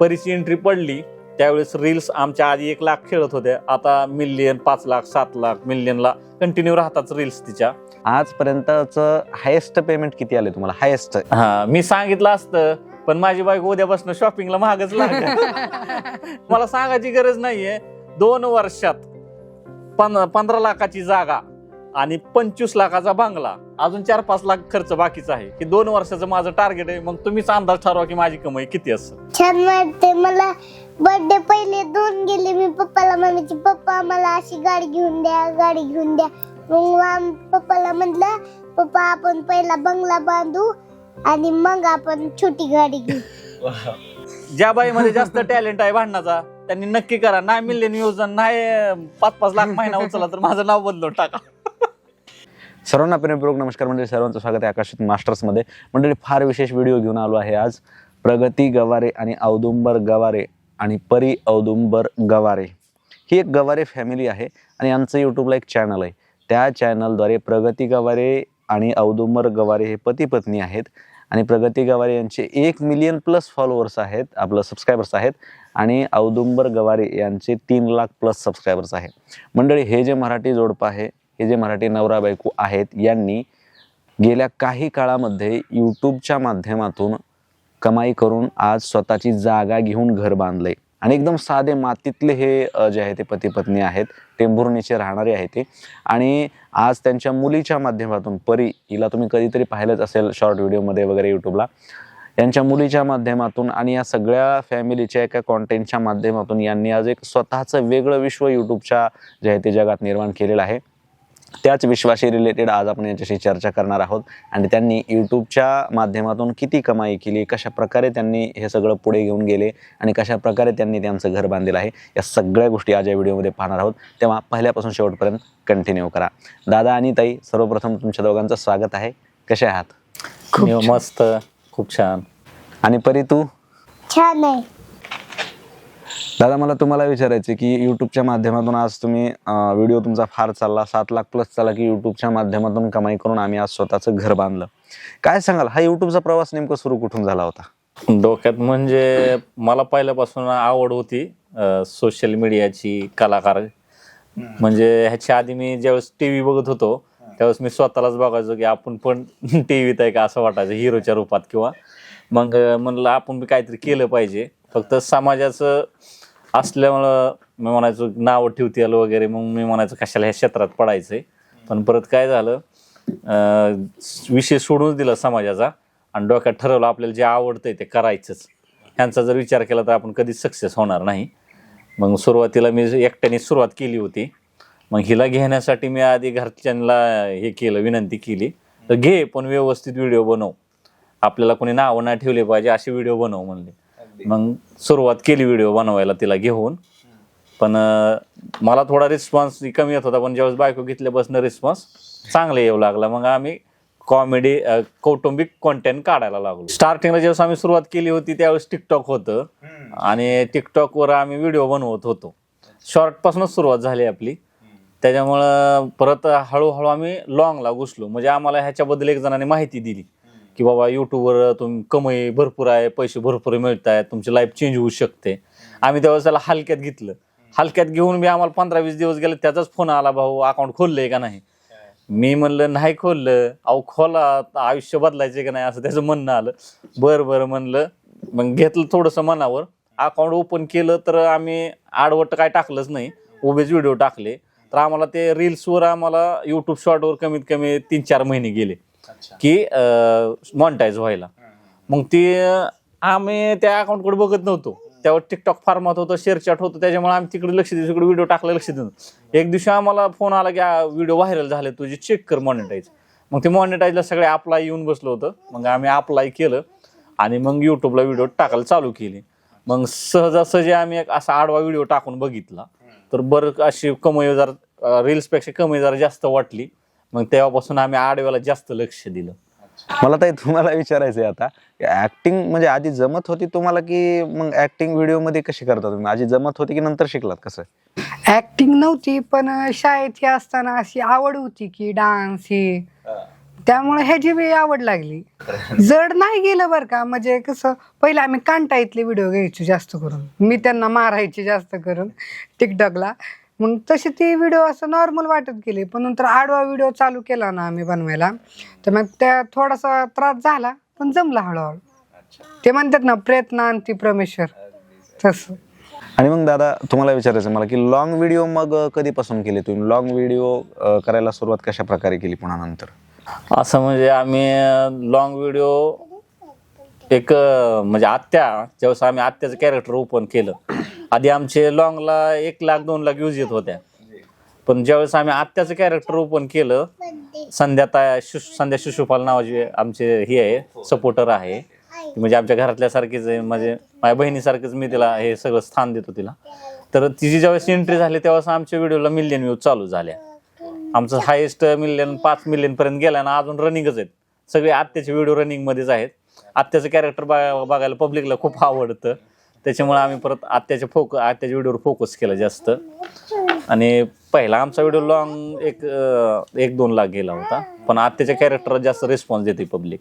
परीची entry पडली त्यावेळेस reels आमच्या आधी एक लाख खेळत होत्या आता मिलियन पाच लाख सात लाख मिलियनला कंटिन्यू राहतात रील्स तिच्या. आजपर्यंतच हायेस्ट पेमेंट किती आले तुम्हाला? हायेस्ट हा मी सांगितलं असतं पण माझी बायको उद्यापासून शॉपिंगला महागच लागेल मला सांगायची गरज नाहीये. दोन वर्षात पंधरा लाखाची जागा आणि पंचवीस लाखाचा बांगला. अजून चार पाच लाख खर्च बाकीचा आहे. की दोन वर्षाचं माझं टार्गेट आहे मग तुम्हीच अंदाज ठरवा की माझी कमाई किती असं छान वाटते मला बर्थडे पहिले दोन गेले. मी पप्पाला म्हणायचे पप्पा मला अशी गाडी घेऊन द्या गाडी घेऊन द्या. मग आम- पप्पाला म्हटलं पप्पा आपण पहिला बंगला बांधू आणि मग आपण छोटी गाडी घेऊ. ज्या बाईमध्ये जास्त टॅलेंट आहे भांडणाचा त्यांनी नक्की करा. नाही मिलियन व्ह्यूज नाही पाच पाच लाख महिना उचला तर माझं नाव बदलून टाका. सर्वांना प्रेमपूर्वक नमस्कार मंडळी सर्वांचं स्वागत आहे आकाशित मास्टर्समध्ये मंडळी फार विशेष व्हिडिओ घेऊन आलो आहे आज. प्रगती गवारे आणि औदुंबर गवारे आणि परी औदुंबर गवारे. ही एक गवारे फॅमिली आहे आणि आमचं यूट्यूबला एक चॅनल आहे. त्या चॅनलद्वारे प्रगती गवारे आणि औदुंबर गवारे हे पती पत्नी आहेत. आणि प्रगती गवारे यांचे एक मिलियन प्लस फॉलोअर्स आहेत आपलं सबस्क्रायबर्स आहेत. आणि औदुंबर गवारे यांचे तीन लाख प्लस सबस्क्रायबर्स आहे मंडळी हे जे मराठी जोडपं आहे हे जे मराठी नवरा बायको आहेत यांनी गेल्या काही काळामध्ये यूट्यूबच्या माध्यमातून कमाई करून आज स्वतःची जागा घेऊन घर बांधलंय. आणि एकदम साधे मातीतले हे जे आहे ते पती पत्नी आहेत टेंभुर्णीचे राहणारे आहेत ते. आणि आज त्यांच्या मुलीच्या माध्यमातून परी हिला तुम्ही कधीतरी पाहिलंच असेल शॉर्ट व्हिडिओमध्ये वगैरे यूट्यूबला यांच्या मुलीच्या माध्यमातून आणि या सगळ्या फॅमिलीच्या एका कॉन्टेंटच्या माध्यमातून यांनी आज एक स्वतःचं वेगळं विश्व यूट्यूबच्या जे आहे ते जगात निर्माण केलेलं आहे. त्याच विश्वाशी रिलेटेड आज आपण यांच्याशी चर्चा करणार आहोत. आणि त्यांनी यूट्यूबच्या माध्यमातून किती कमाई केली कशा प्रकारे त्यांनी हे सगळं पुढे घेऊन गेले आणि कशा प्रकारे त्यांनी त्यांचं घर बांधलेलं आहे या सगळ्या गोष्टी आज या व्हिडिओमध्ये पाहणार आहोत. तेव्हा पहिल्यापासून शेवटपर्यंत कंटिन्यू करा. दादा आणि ताई सर्वप्रथम तुमच्या दोघांचं स्वागत आहे. कसे आहात? मस्त खूप छान. आणि परी तू? छान आहे. दादा मला तुम्हाला विचारायचं की यूट्यूबच्या माध्यमातून आज तुम्ही व्हिडिओ तुमचा फार चालला सात लाख प्लस चालला की यूट्यूबच्या माध्यमातून कमाई करून आम्ही आज स्वतःचं घर बांधलं. काय सांगाल हा यूट्यूबचा प्रवास नेमका सुरू कुठून झाला होता? डोक्यात म्हणजे मला पहिल्यापासून आवड होती सोशल मीडियाची कलाकार. म्हणजे ह्याच्या आधी मी ज्यावेळेस टीव्ही बघत होतो त्यावेळेस मी स्वतःलाच बघायचो की आपण पण टीव्हीत आहे का असं वाटायचं हिरोच्या रूपात किंवा. मग म्हणलं आपण बी काहीतरी केलं पाहिजे. फक्त समाजाचं असल्यामुळं मी म्हणायचो नावं ठेवतील वगैरे मग मी म्हणायचो कशाला ह्या क्षेत्रात पडायचंय? पण परत काय झालं अं, विषय सोडूनच दिला समाजाचा आणि डोक्यात ठरवलं आपल्याला जे आवडतंय ते करायचंच. ह्यांचा जर विचार केला तर आपण कधीच सक्सेस होणार नाही. मग सुरुवातीला मी एकट्याने सुरुवात केली होती. मग हिला घेण्यासाठी मी आधी घरच्यांना हे केलं विनंती केली. तर घे पण व्यवस्थित व्हिडिओ बनव. आपल्याला कोणी नावं नाही ठेवले पाहिजे असे व्हिडिओ बनव म्हणले. मग सुरुवात केली व्हिडिओ बनवायला तिला घेऊन. पण अं, मला थोडा रिस्पॉन्स कमी येत होता पण ज्यावेळेस बायको घेतल्यापासून रिस्पॉन्स चांगला येऊ लागला. मग आम्ही कॉमेडी कौटुंबिक कॉन्टेंट काढायला लागलो. स्टार्टिंगला ज्यावेळेस आम्ही सुरुवात केली होती त्यावेळेस टिकटॉक होतं. आणि टिकटॉकवर आम्ही व्हिडिओ बनवत होतो. शॉर्टपासूनच सुरुवात झाली आपली. त्याच्यामुळं परत हळूहळू आम्ही लॉंगला घुसलो. म्हणजे आम्हाला ह्याच्याबद्दल एक जणांनी माहिती दिली. की बाबा युट्यूबवर तुम कमाई भरपूर आहे पैसे भरपूर मिळत आहेत तुमची लाईफ चेंज होऊ शकते. आम्ही त्यावेळेस त्याला हलक्यात घेतलं. हलक्यात घेऊन मी आम्हाला पंधरा वीस दिवस गेले त्याचाच फोन आला भाऊ अकाउंट खोललंय का नाही? मी म्हणलं नाही खोललं. अहो खोला आयुष्य बदलायचे का नाही? असं त्याचं म्हणणं आलं. बरं बरं म्हणलं. मग घेतलं थोडंसं मनावर. अकाउंट ओपन केलं तर आम्ही आडवट काय टाकलंच नाही. उभेच व्हिडिओ टाकले. तर आम्हाला ते रील्सवर आम्हाला यूट्यूब शॉर्टवर कमीत कमी तीन चार महिने गेले. की मॉनिटाईज व्हायला. मग ती आम्ही त्या अकाउंटकडे बघत नव्हतो. त्यावर टिकटॉक फॉर्मात होतं शेअर चॅट होतं त्याच्यामुळे आम्ही तिकडे लक्ष देऊ तिकडे व्हिडिओ टाकला लक्ष देऊ एक दिवशी आम्हाला फोन आला की व्हिडिओ व्हायरल झाले तुझे चेक कर मॉनिटाईज मग ते मॉनिटाईजला सगळे अप्लाय येऊन बसलो होतं. मग आम्ही अप्लाय केलं आणि मग युट्यूबला व्हिडिओ टाकायला चालू केली. मग सहजासहजी आम्ही एक असा आडवा व्हिडिओ टाकून बघितला. तर बरं अशी कमाई जरा रील्सपेक्षा कमी जरा जास्त वाटली. मग तेव्हापासून आम्ही आडव्याला जास्त लक्ष दिलं. मला ताई तुम्हाला विचारायचं आहे आता ऍक्टिंग म्हणजे आधी जमत होती तुम्हाला की मग ऍक्टिंग व्हिडिओमध्ये कशी करता तुम्ही? आधी जमत होती की नंतर शिकलात कसं? ऍक्टिंग नव्हती पण शाळेत हे असताना अशी आवड होती की डान्स हे. त्यामुळे ह्याची बी आवड लागली. जड नाही गेलं बरं का म्हणजे कसं पहिलं आम्ही कांटाईतले व्हिडिओ घ्यायचे जास्त करून. मी त्यांना मारायचे जास्त करून टिकटॉकला मग तशी ती व्हिडिओ असं नॉर्मल वाटत गेली. पण नंतर आडवा व्हिडिओ चालू केला ना आम्ही बनवायला तर मग त्या थोडासा त्रास झाला पण जमला हळूहळू. ते म्हणतात ना प्रयत्न आणि परमेश्वर. तसं. आणि मग दादा तुम्हाला विचारायचं मला की लॉंग व्हिडिओ मग कधीपासून केले तुम्ही? लॉंग व्हिडिओ करायला सुरुवात कशा प्रकारे केली पुन्हा नंतर? असं म्हणजे आम्ही लॉंग व्हिडिओ एक अं, म्हणजे आत्या ज्यावेळेस आम्ही आत्याचं कॅरेक्टर ओपन केलं आधी आमचे लॉंगला एक लाख दोन लाख व्ह्यूज येत होत्या. पण ज्यावेळेस आम्ही आत्याचं कॅरेक्टर ओपन केलं संध्याता शिश संध्या शिशुपाल नावाचे आमचे हे आहे सपोर्टर आहे. ती म्हणजे आमच्या घरातल्या सारखीच आहे म्हणजे माझ्या बहिणीसारखंच मी तिला हे सगळं स्थान देतो तिला. तर तिची ज्यावेळेस एंट्री झाली तेव्हा आमच्या व्हिडिओला मिलियन व्ह्यूज चालू झाल्या. आमचं हायेस्ट मिलियन पाच मिलियन पर्यंत गेला ना अजून रनिंगच आहेत. सगळे आत्याचे व्हिडिओ रनिंग मध्येच आहेत. आत्याचं कॅरेक्टर बघायला पब्लिकला खूप आवडतं. त्याच्यामुळे आम्ही परत आत्याच्या फोक आत्याच्या व्हिडिओवर फोकस केलं जास्त. आणि पहिला आमचा व्हिडिओ लॉंग एक एक दोन लाख गेला होता. पण आत्याच्या कॅरेक्टरला जास्त रिस्पॉन्स देते पब्लिक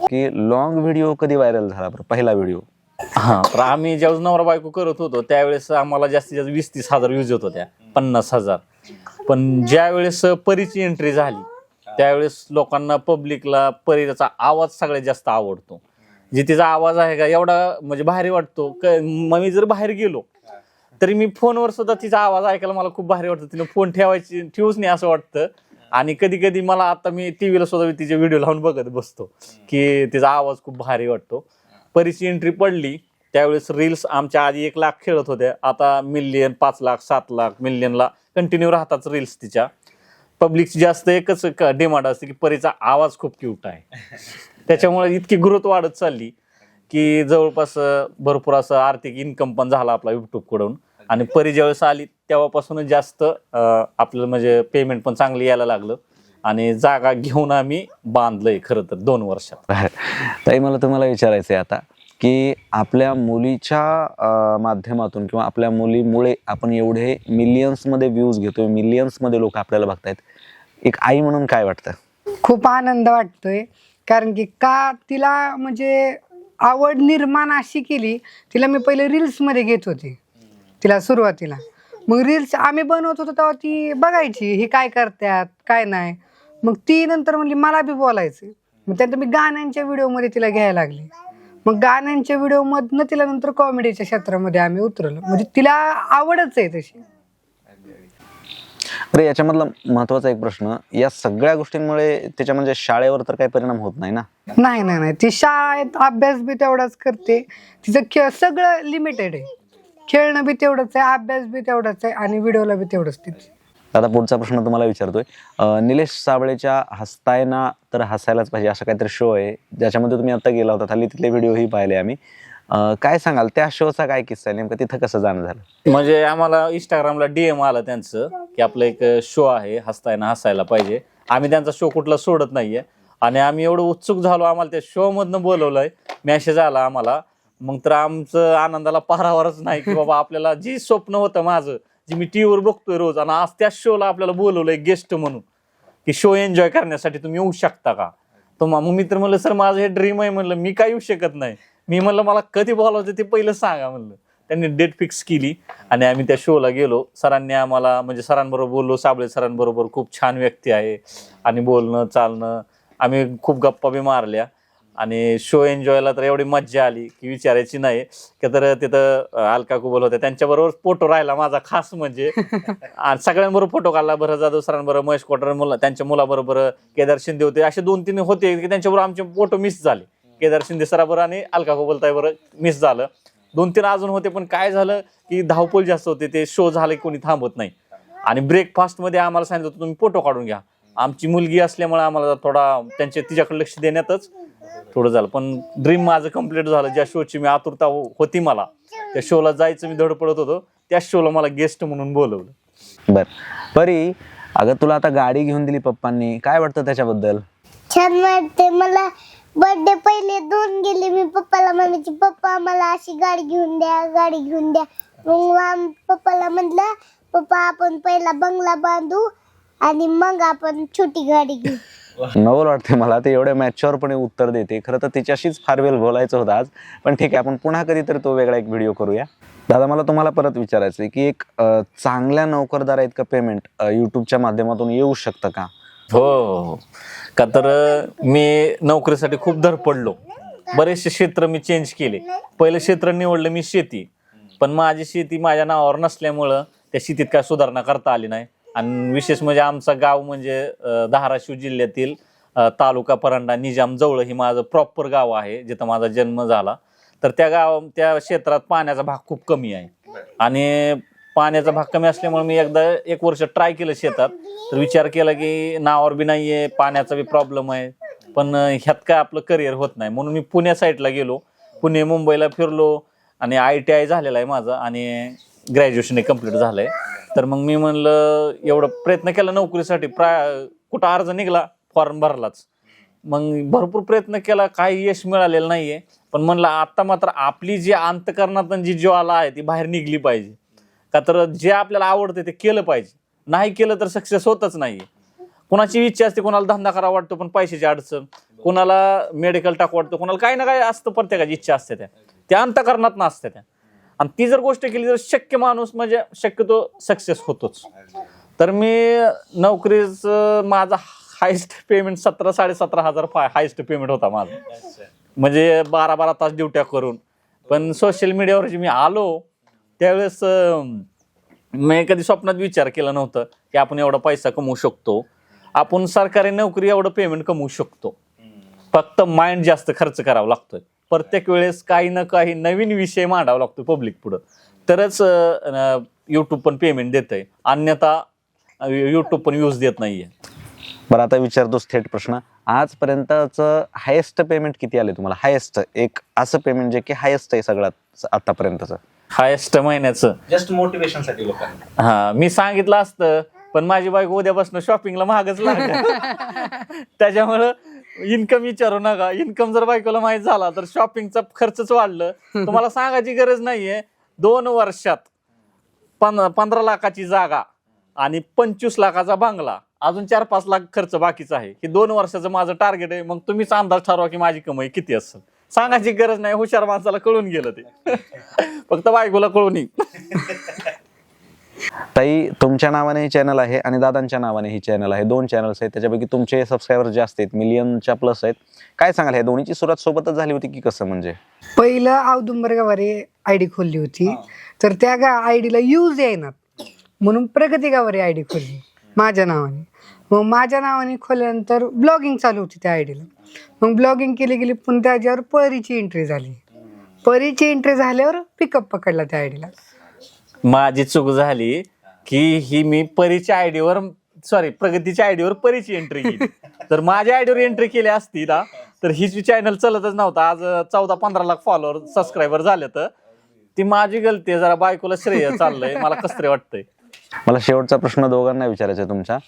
की लॉंग व्हिडिओ कधी व्हायरल झाला बरं? पहिला व्हिडिओ हा तर आम्ही ज्यावेळेस नवरा बायको करत होतो त्यावेळेस आम्हाला जास्तीत जास्त वीस तीस हजार व्ह्यूज येत होत्या. पन्नास हजार. पण ज्या वेळेस परीची एंट्री झाली त्यावेळेस लोकांना पब्लिकला परीचा आवाज सगळ्यात जास्त आवडतो. जे तिचा आवाज आहे का एवढा म्हणजे भारी वाटतो. क- मग मी जर बाहेर गेलो तरी मी फोनवर सुद्धा तिचा आवाज ऐकायला मला खूप भारी वाटतं. तिने फोन ठेवायची ठेवूच नाही असं वाटतं. आणि कधी कधी मला आता मी टी व्हीला सुद्धा तिचे व्हिडिओ लावून बघत बसतो की तिचा आवाज खूप भारी वाटतो. परीची एंट्री पडली त्यावेळेस रील्स आमच्या आधी एक लाख खेळत होत्या. आता मिलियन पाच लाख सात लाख मिलियनला कंटिन्यू राहतात रील्स तिच्या. पब्लिकची जास्त एकच डिमांड असते की परीचा आवाज खूप क्यूट आहे. त्याच्यामुळे इतकी ग्रोथ वाढत चालली की जवळपास भरपूर असं आर्थिक इन्कम पण झाला आपला कडून. आणि परी ज्यावेळेस आली तेव्हापासूनच जास्त आपलं म्हणजे पेमेंट पण चांगलं यायला लागलं. आणि जागा घेऊन आम्ही बांधलंय खरं तर दोन वर्षात. ताई मला तुम्हाला विचारायचं आहे आता. की आपल्या मुलीच्या माध्यमातून किंवा आपल्या मुलीमुळे आपण एवढे मिलियन्समध्ये व्ह्यूज घेतोय मिलियन्समध्ये लोक आपल्याला बघतायत. एक आई म्हणून काय वाटतं? खूप आनंद वाटतोय. कारण की का तिला म्हणजे आवड निर्माण अशी केली तिला मी पहिले रील्समध्ये घेत होते. तिला सुरुवातीला. मग रील्स आम्ही बनवत होतो तेव्हा ती बघायची हे काय करतात काय नाही. मग ती नंतर म्हणली मला बी बोलायचं मग त्यानंतर मी गाण्यांच्या व्हिडिओमध्ये तिला घ्यायला लागले. मग गाण्यांच्या व्हिडिओमधनं तिला नंतर कॉमेडीच्या क्षेत्रामध्ये आम्ही उतरलो. म्हणजे तिला आवडच आहे तशी. अरे याच्यामधला महत्त्वाचा एक प्रश्न या सगळ्या गोष्टींमुळे त्याच्या म्हणजे शाळेवर तर काही परिणाम होत नाही ना? नाही नाही नाही. ती शाळेत अभ्यास बी तेवढाच करते. तिचं खेळ सगळं लिमिटेड आहे. खेळणं बी तेवढंच आहे अभ्यास बी तेवढाच आहे आणि व्हिडिओला बी तेवढंच तिथे आता पुढचा प्रश्न तुम्हाला विचारतोय. निलेश साबळेच्या हसताय ना तर हसायलाच पाहिजे असा काहीतरी शो आहे. ज्याच्यामध्ये तुम्ही आता गेला होता हल्ली तिथले व्हिडिओही पाहिले आम्ही. काय सांगाल त्या शोचा काय किस्सा आहे? नेमकं तिथं कसं जाणं झालं? म्हणजे आम्हाला इंस्टाग्रामला डीएम आला त्यांचं की आपलं एक शो आहे हसताय ना हसायला पाहिजे. आम्ही त्यांचा शो कुठला सोडत नाहीये. आणि आम्ही एवढं उत्सुक झालो आम्हाला त्या शो मधनं बोलवलंय. मेसेज आला आम्हाला. मग तर आमचं आनंदाला पारावरच नाही की बाबा आपल्याला जी स्वप्न होतं माझं जी मी टीव्हीवर बघतोय रोज आणि आज त्या शोला आपल्याला बोलवलंय गेस्ट म्हणून की शो एन्जॉय करण्यासाठी तुम्ही येऊ शकता का? तर मग मी तर म्हणलं सर माझं हे ड्रीम आहे म्हणलं मी काय येऊ शकत नाही. मी म्हणलं मला कधी बोलावचं ते पहिलं सांगा म्हणलं. त्यांनी डेट फिक्स केली आणि आम्ही त्या शोला गेलो. सरांनी आम्हाला म्हणजे सरांबरोबर बोललो साबळे सरांबरोबर खूप छान व्यक्ती आहे आणि बोलणं चालणं आम्ही खूप गप्पा बी मारल्या. आणि शो एन्जॉयला तर एवढी मज्जा आली की विचारायची नाही. की तर तिथं अलका कुबल होत्या त्यांच्याबरोबर फोटो राहिला माझा खास म्हणजे. आणि सगळ्यांबरोबर फोटो काढला. भरत जाधव सरांबरोबर महेश कोटर मुला त्यांच्या मुलाबरोबर केदार शिंदे होते. असे दोन तीन होते की त्यांच्याबरोबर आमचे फोटो मिस झाले. केदार शिंदे सराबरोबर आणि अलका कुबलताई बरोबर मिस झालं. दोन तीन अजून होते पण काय झालं की धावपळ जास्त होते. ते शो झाले कोणी थांबत नाही. आणि ब्रेकफास्टमध्ये आम्हाला सांगितलं होतं तुम्ही फोटो काढून घ्या. आमची मुलगी असल्यामुळे आम्हाला थोडा त्यांचे तिच्याकडे लक्ष देण्यातच थोडं झालं. पण ड्रीम माझं कंप्लीट झालं. ज्या शोची मी आतुरता हो- होती मला त्या शोला जायचं मी धडपडत होतो. त्या शोला मला गेस्ट म्हणून बोलवलं. बर. परी अगं तुला आता गाडी घेऊन दिली पप्पांनी. काय वाटतं त्याच्याबद्दल? छान वाटते मला बर्थडे पहिले दोन गेले. मी पप्पाला म्हणायचे पप्पा मला अशी गाडी घेऊन द्या गाडी घेऊन द्या. मग पप्पाला म्हटलं पप्पा आपण पहिला बंगला बांधू आणि मग आपण छोटी गाडी घेऊ. नवल वाटते मला. ते एवढ्या मॅच्युअरपणे उत्तर देते. खरं तर तिच्याशीच फार वेळ बोलायचं होतं आज. पण ठीक आहे आपण पुन्हा कधीतरी तो वेगळा एक व्हिडिओ करूया. दादा मला तुम्हाला परत विचारायचं आहे की एक चांगल्या चांगल्या आहेत इतकं पेमेंट यूट्यूबच्या माध्यमातून येऊ शकतं का? हो हो. हो. का तर मी नोकरीसाठी खूप धडपडलो. बरेचसे क्षेत्र मी चेंज केले. पहिलं क्षेत्र निवडलं मी शेती. पण माझी शेती माझ्या नावावर नसल्यामुळं त्या शेतीत काय सुधारणा करता आली नाही. आणि विशेष म्हणजे आमचं गाव म्हणजे अं, धाराशिव जिल्ह्यातील अं, तालुका परांडा निजाम जवळ ही माझं प्रॉपर गाव आहे जिथं माझा जन्म झाला. तर त्या गाव त्या क्षेत्रात पाण्याचा भाग खूप कमी आहे. आणि पाण्याचा भाग कमी असल्यामुळे मी एकदा एक वर्ष ट्राय केलं शेतात. तर विचार केला की नावावर बी नाही आहे पाण्याचा बी प्रॉब्लेम आहे. पण अं, ह्यात काय आपलं करिअर होत नाही. म्हणून मी पुण्या साईडला गेलो. पुणे मुंबईला फिरलो. आणि आय टी आय झालेला आहे माझं. आणि ग्रॅज्युएशन कंप्लीट आहे तर मग मी म्हणलं एवढं प्रयत्न केला नोकरीसाठी. प्राय कुठं अर्ज निघाला फॉर्म भरलाच. मग भरपूर प्रयत्न केला काही यश मिळालेलं नाहीये. पण म्हणलं आता मात्र आपली जी अंतकरणात जी ज्वाला आहे ती बाहेर निघली पाहिजे. का तर जे आपल्याला आवडते ते केलं पाहिजे. नाही केलं तर सक्सेस होतच नाहीये. कुणाची इच्छा असते कोणाला धंदा करावा वाटतो पण पैशाची अडचण. कोणाला मेडिकल टाकू वाटतं कोणाला काही ना काही असतं प्रत्येकाची इच्छा असते त्या. त्या अंतकरणात नसते त्या. आणि ती जर गोष्ट केली तर शक्य माणूस म्हणजे शक्यतो सक्सेस होतोच. तर मी नोकरीचं माझा हायस्ट पेमेंट सतरा साडेसतरा हजार हायस्ट पेमेंट होता माझा. म्हणजे बारा बारा तास ड्युट्या करून. पण सोशल मीडियावर जे मी आलो त्यावेळेस मी कधी स्वप्नात विचार केला नव्हतं की आपण एवढा पैसा कमवू शकतो. आपण सरकारी नोकरी एवढं पेमेंट कमवू शकतो. फक्त माइंड जास्त खर्च करावा लागतोय. प्रत्येक वेळेस काही ना काही नवीन विषय मांडावा लागतो पब्लिक पुढं. तरच युट्यूब पण पेमेंट देतंय. अन्यथा युट्यूब पण व्ह्यूज देत नाहीये. बरं आता विचारतोच थेट प्रश्न. आजपर्यंतचं हायेस्ट पेमेंट किती आले तुम्हाला? हायेस्ट एक असं पेमेंट जे की हायेस्ट आहे सगळ्यात आतापर्यंतचं. हायेस्ट महिन्याचं. जस्ट मोटिवेशनसाठी लोकांना. हा मी सांगितलं असतं पण माझी बायको उद्यापासून शॉपिंगला महागच लागेल त्याच्यामुळं इन्कम विचारू नका. इन्कम जर बायकोला माहीत झाला तर शॉपिंगचा खर्चच वाढलं. तुम्हाला सांगायची गरज नाहीये. दोन वर्षात पं पंधरा लाखाची जागा आणि पंचवीस लाखाचा बंगला. अजून चार पाच लाख खर्च बाकीचा आहे. हे दोन वर्षाचं माझं टार्गेट आहे. मग तुम्हीच अंदाज ठरवा की माझी कमाई किती असेल. सांगायची गरज नाही. हुशार माणसाला कळून गेलं ते. फक्त बायकोला कळून येईल. ताई तुमच्या नावाने ही चॅनल आहे आणि दादांच्या नावाने ही चॅनल आहे. दोन चॅनल्स आहेत त्याच्यापैकी तुमचे सबस्क्रायबर जास्त आहेत मिलियनच्या प्लस आहेत. काय सांगाल हे दोन्हीची सुरुवात सोबतच झाली होती की कसं म्हणजे? पहिलं औदुंबर गावारे आय डी खोलली होती. तर त्या गा आय डीला यूज येईनात. म्हणून प्रगती गावारे आय डी खोलली माझ्या नावाने. मग माझ्या नावाने खोलल्यानंतर ब्लॉगिंग चालू होती त्या आय डीला मग ब्लॉगिंग केली गेली पण त्याच्यावर परीची एंट्री झाली. परीची एंट्री झाल्यावर पिकअप पकडला त्या आय डीला माझी चूक झाली की ही मी परीच्या आयडीवर सॉरी प्रगतीच्या आयडीवर परीची एंट्री केली. तर माझ्या आयडीवर एंट्री केली असती ना तर ही चॅनल चालतच नव्हतं. आज चौदा पंधरा लाख फॉलोअर सबस्क्रायबर झाले तर. ती माझी गलती आहे जरा बायकोला श्रेय चाललंय मला कसं तरी वाटतंय. मला शेवटचा प्रश्न दोघांना विचारायचा आहे तुमचा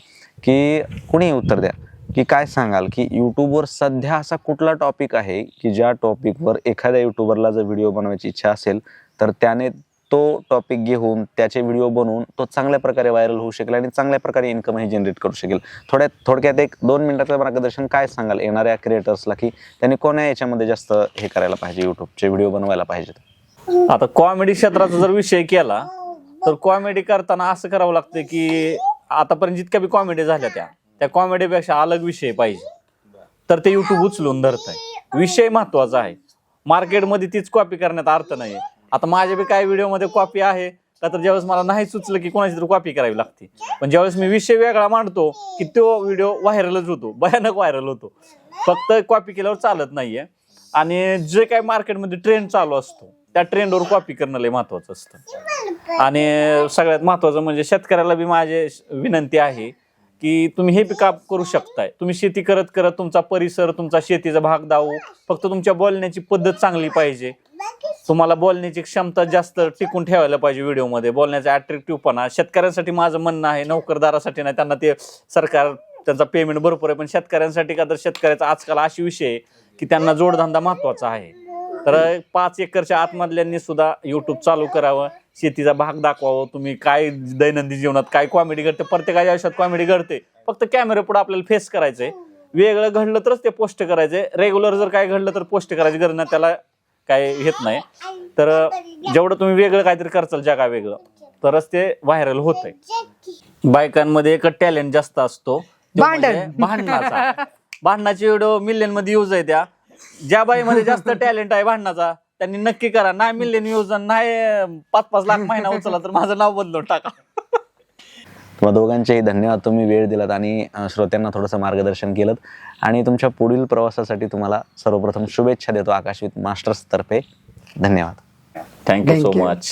की कुणीही उत्तर द्या? की काय सांगाल? की यूट्यूबवर सध्या असा कुठला टॉपिक आहे की ज्या टॉपिकवर एखाद्या युट्यूबरला जर व्हिडिओ बनवायची इच्छा असेल तर त्याने तो टॉपिक घेऊन त्याचे व्हिडिओ बनवून तो चांगल्या प्रकारे व्हायरल होऊ शकेल आणि चांगल्या प्रकारे इन्कमही जनरेट करू शकेल. थोड्यात थोडक्यात एक दोन मिनिटातलं मार्गदर्शन काय सांगाल येणाऱ्या क्रिएटर्सला की त्यांनी कोण्या याच्यामध्ये जास्त हे करायला पाहिजे युट्यूबचे व्हिडिओ बनवायला पाहिजेत? आता कॉमेडी क्षेत्राचा जर विषय केला तर कॉमेडी करताना असं करावं लागतं की आतापर्यंत जितक्या बी कॉमेडी झाल्या त्या त्या कॉमेडीपेक्षा अलग विषय पाहिजे. तर ते युट्यूब उचलून धरत आहे विषय महत्त्वाचा आहे. मार्केटमध्ये तीच कॉपी करण्यात अर्थ नाही आता माझ्या बी काय व्हिडिओमध्ये कॉपी आहे का तर ज्यावेळेस मला नाही सुचलं की कोणाची तरी कॉपी करावी लागते. पण ज्यावेळेस मी विषय वेगळा मांडतो की तो व्हिडिओ व्हायरलच होतो भयानक व्हायरल होतो. फक्त कॉपी केल्यावर चालत नाहीये. आणि जे काय मार्केटमध्ये ट्रेंड चालू असतो त्या ट्रेंडवर कॉपी करणं लय महत्वाचं असतं. आणि सगळ्यात महत्वाचं म्हणजे शेतकऱ्याला बी माझे विनंती आहे की तुम्ही हे पिकअप करू शकताय. तुम्ही शेती करत करत तुमचा परिसर तुमचा शेतीचा भाग दावू फक्त तुमच्या बोलण्याची पद्धत चांगली पाहिजे. तुम्हाला बोलण्याची क्षमता जास्त टिकून ठेवायला पाहिजे व्हिडिओमध्ये. बोलण्याचा अट्रॅक्टिव्हपणा शेतकऱ्यांसाठी माझं म्हणणं आहे नोकरदारासाठी नाही त्यांना ते सरकार त्यांचा पेमेंट भरपूर आहे पण शेतकऱ्यांसाठी का तर शेतकऱ्याचा आजकाल अशी विषय आहे की त्यांना जोडधंदा महत्त्वाचा आहे. तर पाच एकरच्या आतमधल्यांनी सुद्धा युट्यूब चालू करावं शेतीचा भाग दाखवावं तुम्ही काय दैनंदिन जीवनात काय कॉमेडी घडते प्रत्येकाच्या आयुष्यात कॉमेडी घडते फक्त कॅमेरा पुढे आपल्याला फेस करायचंय. वेगळं घडलं तरच ते पोस्ट करायचे रेग्युलर जर काय घडलं तर पोस्ट करायची गरज नाही त्याला काय येत नाही. तर जेवढं तुम्ही वेगळं काहीतरी करचाल जगा वेगळं तरच ते व्हायरल होत आहे बायकांमध्ये एक टॅलेंट जास्त असतो. तो भांडण. म्हणजे भांडणाचा. भांडणाचे व्हिडिओ मिलियनमध्ये यूज आहे त्या. ज्या बाईमध्ये जास्त टॅलेंट आहे भांडणाचा त्यांनी नक्की करा. नाही मिलियन यूज नाही पाच पाच लाख महिना उचलला तर माझं नाव बदलून टाका. तुम्हा दोघांचेही धन्यवाद तुम्ही वेळ दिलात आणि श्रोत्यांना थोडंसं मार्गदर्शन केलं आणि तुमच्या पुढील प्रवासासाठी तुम्हाला सर्वप्रथम शुभेच्छा देतो आकाशवित मास्टर्स तर्फे धन्यवाद थँक्यू सो. मच